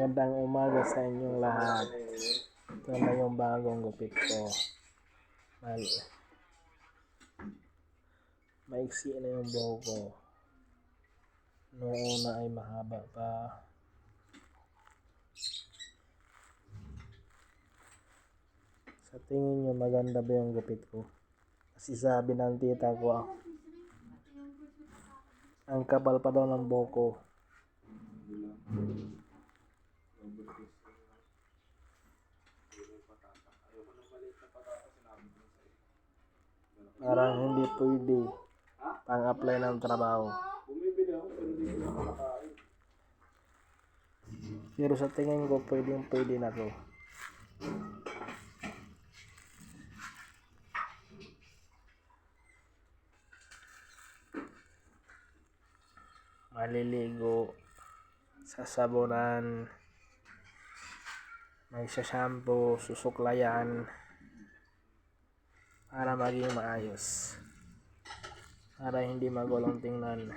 Magandang umaga sa inyong lahat. Ito na yung bagong gupit ko. Mal Maiksi na yung buhok ko. Noong una ay mahaba pa. Sa tingin nyo maganda ba yung gupit ko? Kasi sabi ng tita ko, ah, ang kapal pa daw ng buhok ko. Parang hindi pwede pang-apply ng trabaho. Pero sa tingin ko, pwedeng pwede na to. Maliligo sa sabunan, may shampoo, susuklayan, para maging maayos. Para hindi magulong tingnan.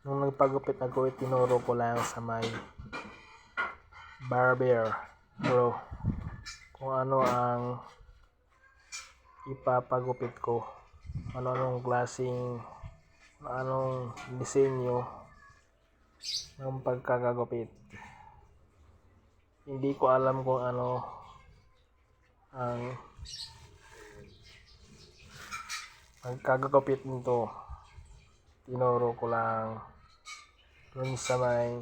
Nung nagpagupit ako, tinuro ko lang sa may barber bro kung ano ang ipapagupit ko ano anong klaseng anong disenyo ng pagkakagupit hindi ko alam kung ano ang pagkagupit nito. Tinuro ko lang dun sa may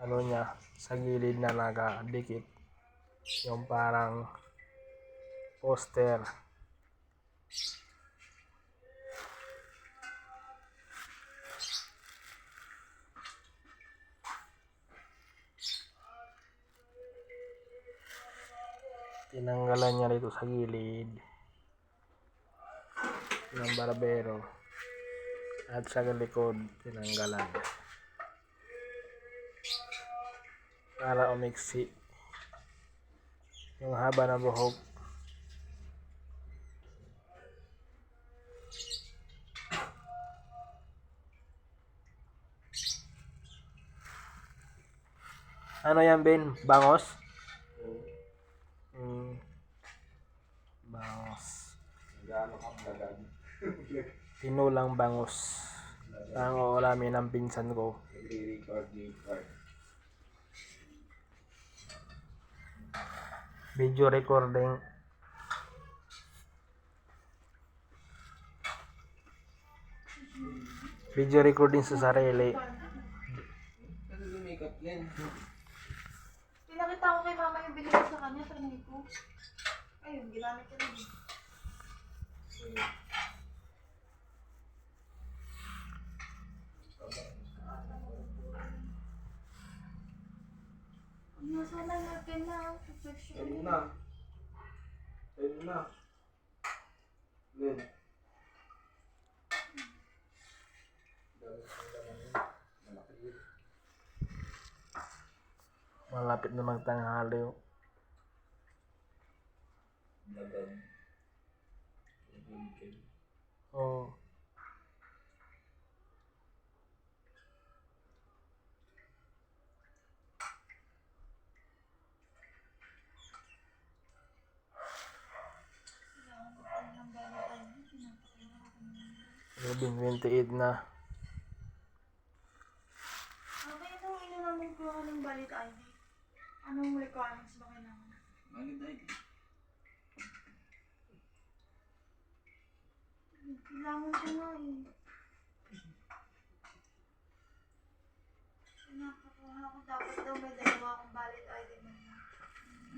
ano niya sa gilid na nakadikit yung parang poster tinanggalan niya rito sa gilid ng barbero at sa likod tinanggalan para umiksi yung haba ng buhok ano yan Ben? Bangos? Mm. Bangos Gaano ka tagal? Tinulang bangos ang ulamin ng pinsan ko video recording video recording sa sarili? Pinakita ko kay mama yung binili ko sa kanya, pero ko. Ayun, ginamit ko rin. Emina. Emina. Malapit na magtanghali. Oh. 28 na. Okay, ito ino namin ko ako ng valid ID. Anong requirements ba kailangan? Valid ID. Kailangan ko nga eh. Pinapakuha ko dapat daw may dalawa akong valid ID lang.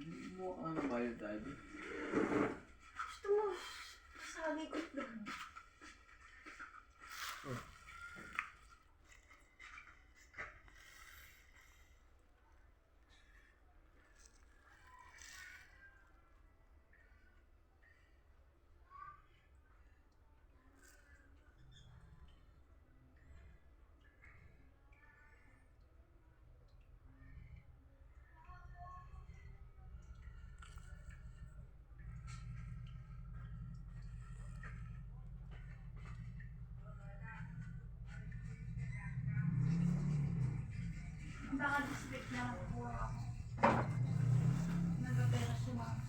Hindi mo ka ng valid ID. Gusto mo, sali ko Nagkaka-district na po ako. Nagkapera si Mama.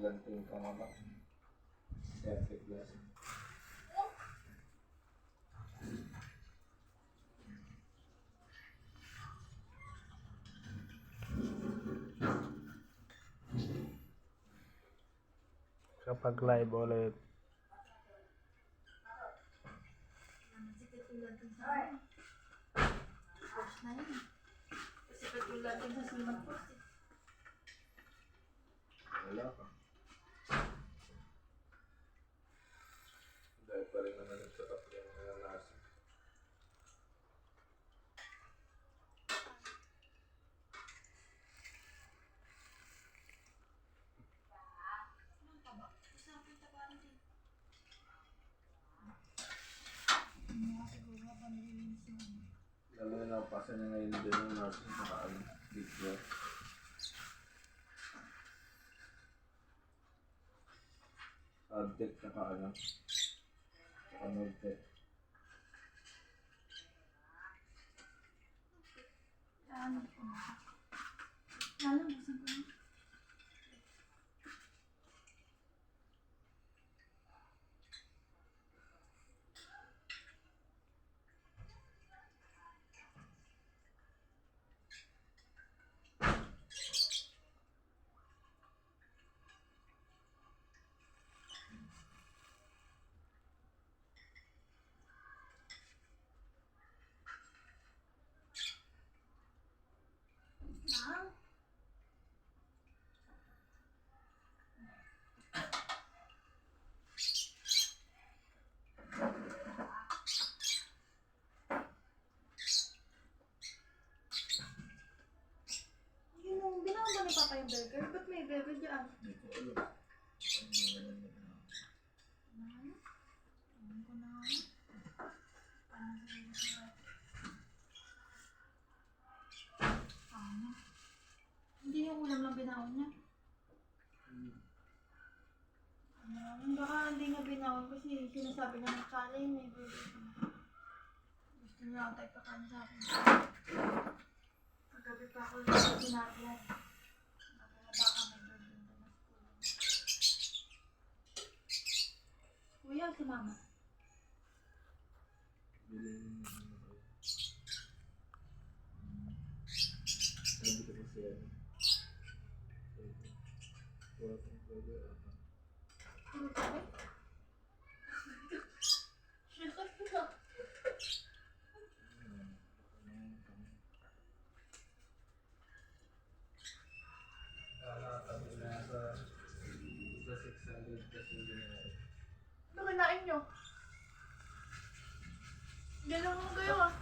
naglanting ka nga ba? Perfect glass. Kapag live ulit. Din sa post eh. Wala pa. Dahil pa rin naman yung sarap yung mga nasa. Din. Lalo na napasa niya ngayon din yung nasa sa kaan. Big glass. Subject saka ano. Saka medtech. Ano ko na? Lalabasan ko na. Lang. Yung ginawa ba ni Papa yung burger? Ba't may burger dyan? Hindi ko alam. Ano Ano? Ano ko na nga. Ano sa Ano? Hindi yung lang binawon niya. Ano, baka hindi niya binawon kasi sinasabi niya ng kalay may na. Gusto niya ako tayo pakain sa akin. Paggabi pa ako sa sinabi na baka na. Kuya, si mama. Bilhin ano ko. Sabi ko kasi ano. Pwede. Wala pang pwede. ah. Ano sabi? Hmm. Ano, ano. Ah, kami na sa sa 600 kasi yun. Kinain nyo? Ganun mo kayo ah.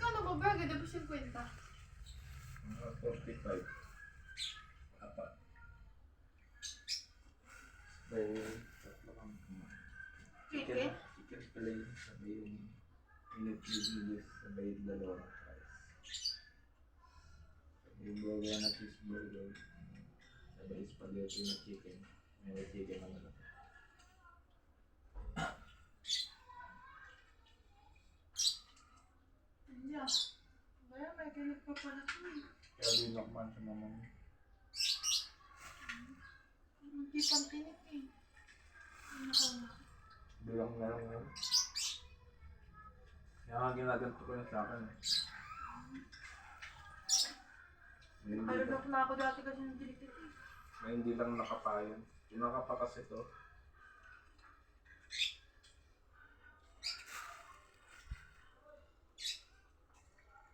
Kano ba burger? Dapat 50. Mga 45. Apat. May tatlo kang kumain. Chicken? Chicken plain. Sabi yung minute noodles. Sabay yung dalawang rice. Sabi yung burger na cheeseburger. Sabay spaghetti na chicken. May chicken na malaki. Hindi ah. Kaya may ganit pa pala ito eh. Kaya sa mama mo. Hindi pang tinik eh. Na? Bilang na lang yun. Kaya nga ginaganto ko na sa akin eh. Alunok na ako dati kasi ng tinik eh. May hindi lang nakapayon. Yung nakapakas ito,